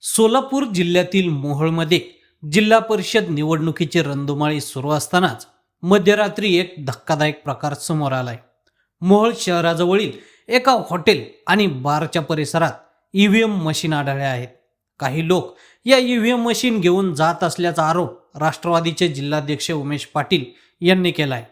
सोलापूर जिल्ह्यातील मोहोळमध्ये जिल्हा परिषद निवडणुकीची रणधुमाळी सुरू असतानाच मध्यरात्री एक धक्कादायक प्रकार समोर आलाय. मोहोळ शहराजवळील एका हॉटेल आणि बारच्या परिसरात ईव्हीएम मशीन आढळल्या आहेत. काही लोक या ईव्हीएम मशीन घेऊन जात असल्याचा आरोप राष्ट्रवादीचे जिल्हाध्यक्ष उमेश पाटील यांनी केलाय.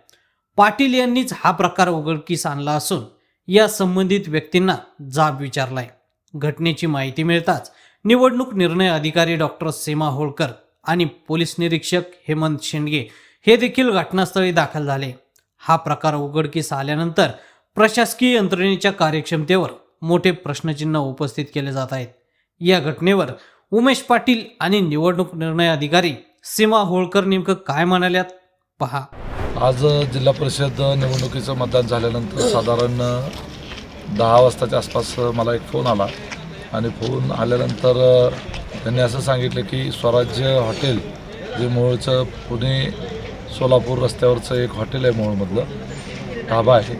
पाटील यांनीच हा प्रकार उघडकीस आणला असून या संबंधित व्यक्तींना जाब विचारलाय. घटनेची माहिती मिळताच निवडणूक निर्णय अधिकारी डॉक्टर सीमा होळकर आणि पोलीस निरीक्षक हेमंत शेंडगे हे देखील घटनास्थळी दाखल झाले. हा प्रकार उघडकीस आल्यानंतर प्रशासकीय यंत्रणेच्या कार्यक्षमतेवर मोठे प्रश्नचिन्ह उपस्थित केले जात आहेत. या घटनेवर उमेश पाटील आणि निवडणूक निर्णय अधिकारी सीमा होळकर नेमकं काय म्हणाल्यात? पहा. आज जिल्हा परिषद निवडणुकीचं मतदान झाल्यानंतर साधारण दहा वाजताच्या आसपास मला एक फोन आला. आणि फोन आल्यानंतर त्यांनी असं सांगितलं की स्वराज्य हॉटेल जे मूळचं पुणे सोलापूर रस्त्यावरचं एक हॉटेल आहे मूळमधलं ढाबा आहे.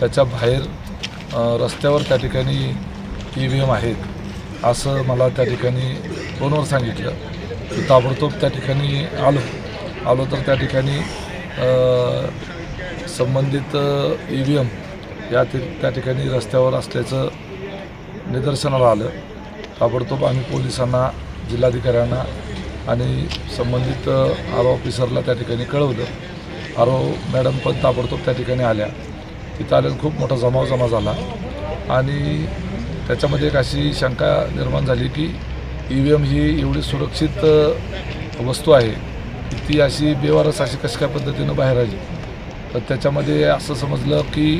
त्याच्या बाहेर रस्त्यावर त्या ठिकाणी ई व्ही एम आहेत असं मला त्या ठिकाणी फोनवर सांगितलं. की ताबडतोब त्या ठिकाणी आलो. आलो तर त्या ठिकाणी संबंधित ई व्ही एम या ति त्या ठिकाणी रस्त्यावर असल्याचं निदर्शनाला आलं. ताबडतोब आम्ही पोलिसांना जिल्हाधिकाऱ्यांना आणि संबंधित आर ओ ऑफिसरला त्या ठिकाणी कळवलं. आर ओ मॅडम पण ताबडतोब त्या ठिकाणी आल्या. तिथं आल्यानं खूप मोठा जमाव जमा झाला. आणि त्याच्यामध्ये एक अशी शंका निर्माण झाली की ई व्ही एम ही एवढी सुरक्षित वस्तू आहे ती अशी बेवारस अशी कशा काय पद्धतीनं बाहेर आली? तर त्याच्यामध्ये असं समजलं की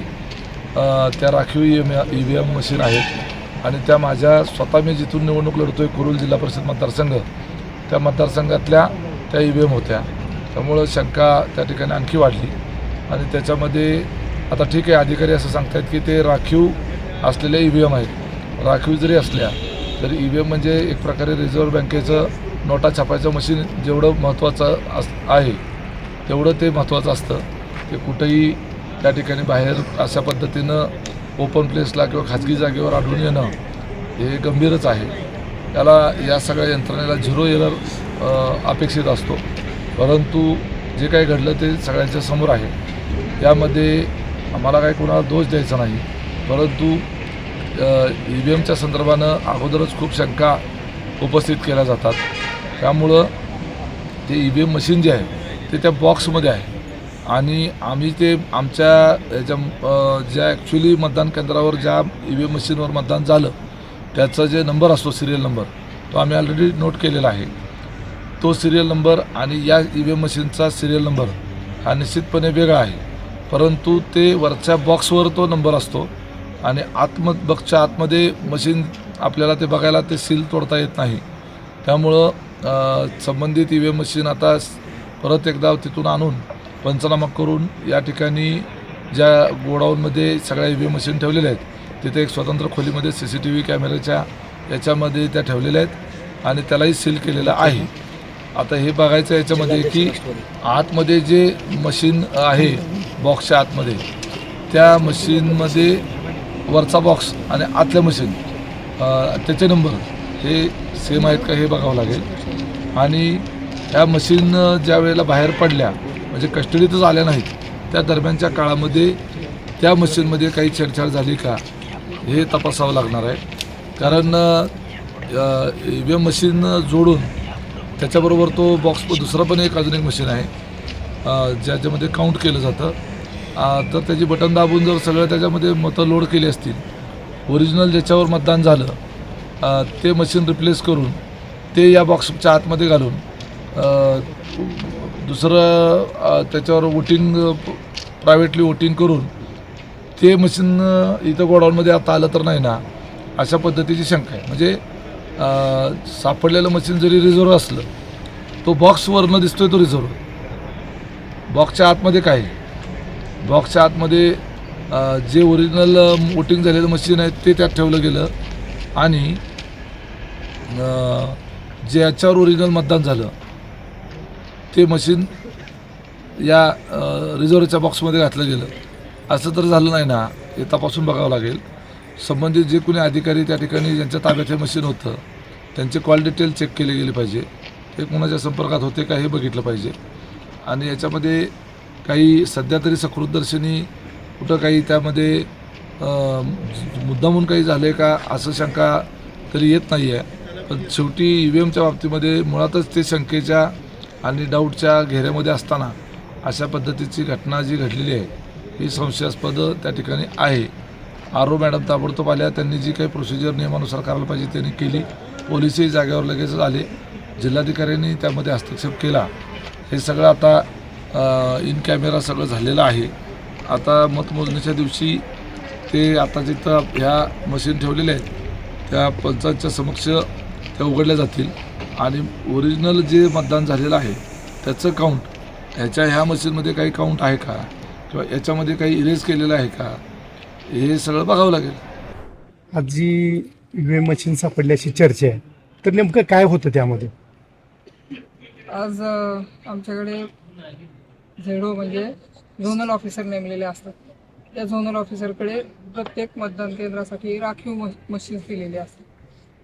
त्या राखीव E M E V M machine आहेत. आणि त्या माझ्या स्वतः मी जिथून निवडणूक लढतो आहे कुरुल जिल्हा परिषद मतदारसंघ त्या मतदारसंघातल्या त्या ई व्ही एम होत्या. त्यामुळं शंका त्या ठिकाणी आणखी वाढली. आणि त्याच्यामध्ये आता ठीक आहे अधिकारी असं सांगतायत की ते राखीव असलेल्या ई व्ही एम आहेत. राखीव जरी असल्या तरी ई व्ही एम म्हणजे एक प्रकारे रिझर्व्ह बँकेचं नोटा छापायचं मशीन जेवढं महत्त्वाचं अस आहे तेवढं ते महत्त्वाचं असतं. ते कुठंही त्या ठिकाणी बाहेर अशा पद्धतीनं ओपन प्लेसला किंवा खाजगी जागेवर आढळून येणं हे गंभीरच आहे. त्याला या सगळ्या यंत्रणेला झिरो एरर अपेक्षित असतो. परंतु जे काही घडलं ते सगळ्यांच्या समोर आहे. यामध्ये आम्हाला काही कोणाला दोष द्यायचा नाही. परंतु ई व्ही एमच्या संदर्भानं अगोदरच खूप शंका उपस्थित केल्या जातात. त्यामुळं ते ई व्ही एम मशीन जे आहे ते त्या बॉक्समध्ये आहे. आणि आम्ही ते आमच्या याच्या ज्या ॲक्च्युली मतदान केंद्रावर ज्या ई व्ही एम मशीनवर मतदान झालं त्याचा जे नंबर असतो सिरियल नंबर तो आम्ही ऑलरेडी नोट केलेला आहे. तो सिरियल नंबर आणि या ई व्ही एम मशीनचा सिरियल नंबर हा निश्चितपणे वेगळा आहे. परंतु ते वरच्या बॉक्सवर तो नंबर असतो आणि आतम बॉक्सच्या आतमध्ये मशीन आपल्याला ते बघायला ते सील तोडता येत नाही. त्यामुळं संबंधित ई व्ही एम मशीन आता परत एकदा तिथून आणून पंचनामा करून या ठिकाणी ज्या गोडाऊनमध्ये सगळ्या ई व्ही मशीन ठेवलेल्या आहेत तिथे एक स्वतंत्र खोलीमध्ये सी सी टी व्ही कॅमेऱ्याच्या याच्यामध्ये त्या ठेवलेल्या आहेत आणि त्यालाही सील केलेलं आहे. आता हे बघायचं याच्यामध्ये की आतमध्ये जे मशीन आहे बॉक्सच्या आतमध्ये त्या मशीनमध्ये वरचा बॉक्स आणि आतल्या मशीन त्याचे नंबर हे सेम आहेत का हे बघावं लागेल. आणि ह्या मशीन ज्या वेळेला बाहेर पडल्या म्हणजे कस्टडीतच आल्या नाहीत. त्या दरम्यानच्या काळामध्ये त्या मशीनमध्ये काही छेडछाड झाली का हे तपासावं लागणार आहे. कारण ई व्ही एम मशीन जोडून त्याच्याबरोबर तो बॉक्स दुसरं पण एक अजून एक मशीन आहे. ज्याच्यामध्ये काउंट केलं जातं. तर त्याची बटन दाबून जर सगळं त्याच्यामध्ये मतं लोड केली असतील ओरिजिनल ज्याच्यावर मतदान झालं ते मशीन रिप्लेस करून ते या बॉक्सच्या आतमध्ये घालून दुसरं त्याच्यावर वोटिंग प्रायव्हेटली वोटिंग करून ते मशीन इथं गोडाऊनमध्ये आता आलं तर नाही ना अशा पद्धतीची शंका आहे म्हणजे सापडलेलं मशीन जरी रिझर्व असलं तो बॉक्सवरनं दिसतोय तो रिझर्व बॉक्सच्या आतमध्ये काय आहे? बॉक्सच्या आतमध्ये जे ओरिजिनल वोटिंग झालेलं मशीन आहे ते त्यात ठेवलं गेलं आणि जे याच्यावर ओरिजिनल मतदान झालं ते मशीन या रिझर्वच्या बॉक्समध्ये घातलं गेलं. असं तर झालं नाही ना हे तपासून बघावं लागेल. संबंधित जे कोणी अधिकारी त्या ठिकाणी ज्यांच्या ताब्यात हे मशीन होतं त्यांचे कॉल डिटेल चेक केले गेले पाहिजे. ते कोणाच्या संपर्कात होते का हे बघितलं पाहिजे. आणि याच्यामध्ये काही सध्या तरी सकृतदर्शनी कुठं काही त्यामध्ये अं, मुद्दामून काही आहे का असं शंका तरी येत नाही आहे पण शेवटी ई व्ही एमच्या बाबतीमध्ये मुळातच ते शंकेच्या आणि डाऊटच्या घेऱ्यामध्ये असताना अशा पद्धतीची घटना जी घडलेली आहे ही संशयास्पद त्या ठिकाणी आहे. आरो मॅडम ताबडतोब आल्या. त्यांनी जी काही प्रोसिजर नियमानुसार करायला पाहिजे त्यांनी केली. पोलिसही जागेवर लगेच आले. जिल्हाधिकाऱ्यांनी त्यामध्ये हस्तक्षेप केला. हे सगळं आता इन कॅमेरा सगळं झालेलं आहे. आता मतमोजणीच्या दिवशी ते आता जिथं ह्या मशीन ठेवलेल्या आहेत त्या पंचायतच्या समक्ष त्या उघडल्या जातील. आणि ओरिजिनल जे मतदान झालेलं आहे त्याचं काउंट ह्याच्या ह्या मशीनमध्ये काही काउंट आहे का? किंवा याच्यामध्ये काही इरेज केलेलं आहे का? हे सगळं बघावं लागेल. आज जी ईव्हीएम मशीन सापडल्याची चर्चा आहे. तर नेमकं काय होतं त्यामध्ये? आज अ, आमच्याकडे झेडो म्हणजे झोनल ऑफिसर नेमलेले असतात. त्या झोनल ऑफिसरकडे प्रत्येक मतदान केंद्रासाठी राखीव म मशीन दिलेली असतात.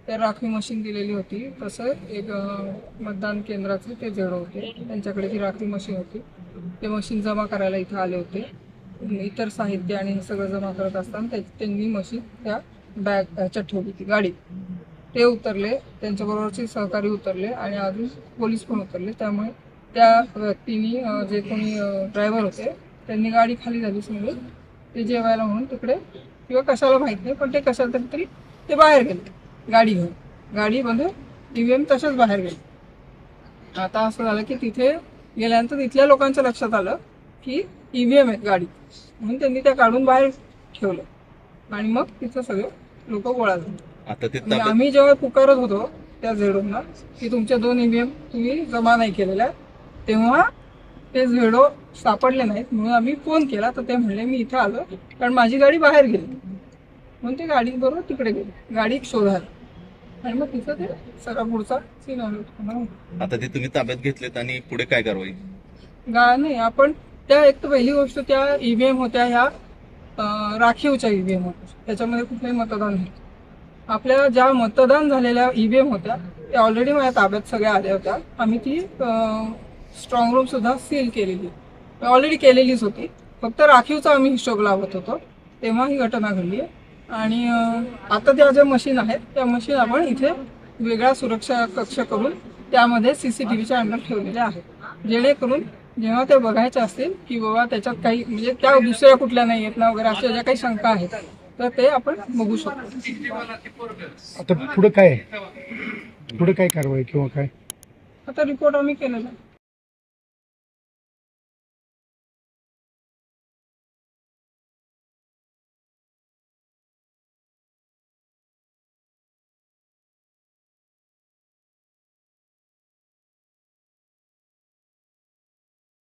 त्या राखी मशीन दिलेली होती. तसं एक मतदान केंद्राचे ते झेडो होते. त्यांच्याकडे ती राखी मशीन होती. ते मशीन जमा करायला इथं आले होते. इतर साहित्य आणि हे सगळं जमा करत असताना त्या- त्यांनी मशीन त्या बॅग ह्याच्यात ठेवली होती गाडीत. ते उतरले त्यांच्याबरोबरचे सहकारी उतरले आणि अजून पोलीस पण उतरले. त्यामुळे त्या व्यक्तीनी जे कोणी ड्रायव्हर होते त्यांनी गाडी खाली झाली समजून ते जेवायला म्हणून तिकडे किंवा कशाला माहीत नाही पण ते कशाला तरी तरी ते बाहेर गेले. गाडी घेऊन. गाडी बंद ई व्ही एम तशाच बाहेर गेले. आता असं झालं की तिथे गेल्यानंतर तिथल्या लोकांच्या लक्षात आलं की ई व्ही एम आहेत गाडी. म्हणून त्यांनी त्या काढून बाहेर ठेवलं. आणि मग तिथं सगळे लोक गोळा झाले. आता ते म्हणजे आम्ही जेव्हा पुकारत होतो त्या झेडोना की तुमच्या दोन ईव्हीएम तुम्ही जमा नाही केलेल्या तेव्हा ते झेडो सापडले नाहीत. म्हणून आम्ही फोन केला तर ते म्हणले मी इथं आलो कारण माझी गाडी बाहेर गेली. म्हणून ते गाडी? बरोबर तिकडे गेली. गाडी शोधायला. आणि मग तिथं ते सगळा पुढचा सीन आलो आता ते तुम्ही ताब्यात घेतलेत आणि पुढे काय कारवाई? गा नाही आपण त्या एक तर पहिली गोष्ट त्या ईव्हीएम होत्या ह्या राखीवच्या ईव्हीएम होत्या. त्याच्यामध्ये कुठलंही मतदान नव्हतं. आपल्या ज्या मतदान झालेल्या ईव्हीएम होत्या त्या ऑलरेडी माझ्या ताब्यात सगळ्या आल्या होत्या. आम्ही ती स्ट्रॉंग रूम सुद्धा सील केलेली. ऑलरेडी केलेलीच होती. फक्त राखीवचा आम्ही हिशोब लावत होतो. तेव्हा ही घटना घडली आहे. आणि आता त्या ज्या मशीन आहेत त्या मशीन आपण इथे वेगळा सुरक्षा कक्ष करून त्यामध्ये सी सी टी व्हीच्या अंडर ठेवलेले आहेत. जेणेकरून जेव्हा ते बघायचे असतील की बाबा त्याच्यात काही म्हणजे त्या दुसऱ्या कुठल्या नाही आहेत ना वगैरे अशा ज्या काही शंका आहेत तर ते आपण बघू शकतो. आता पुढं काय? पुढे काय कारवाई किंवा काय? आता रिपोर्ट आम्ही केलेला.